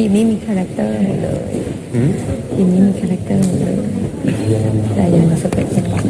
ทีมนี้มีคาแรคเตอร์หมดเลยทีมนี้มีคาแรคเตอร์หมดเลยแต่ยังสเปกสปะ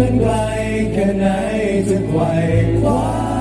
นั้นไกลแค่ไหนจะไหว่คว้า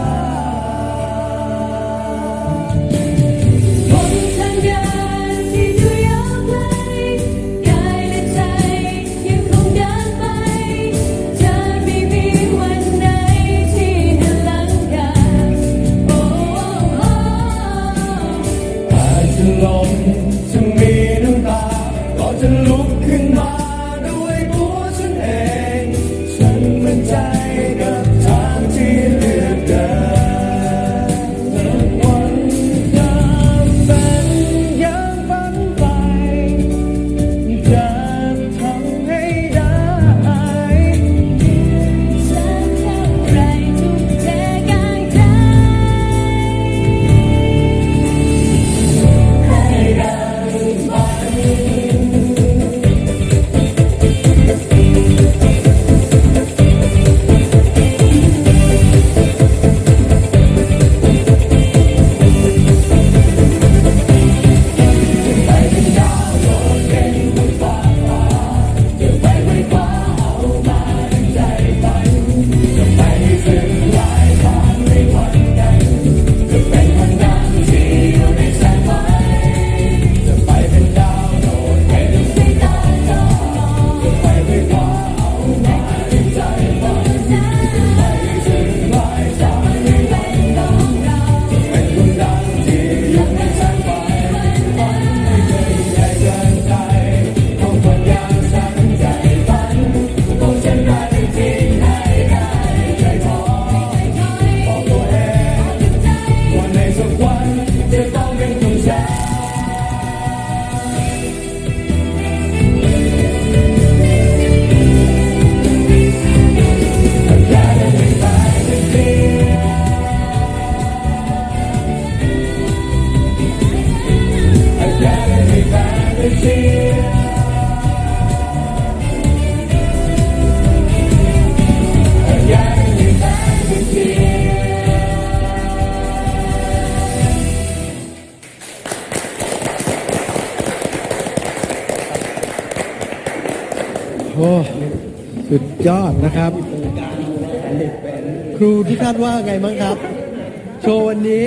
โอ้สุดยอดนะครับ ครูที่คาดว่าไงบ้างครับ โชว์วันนี้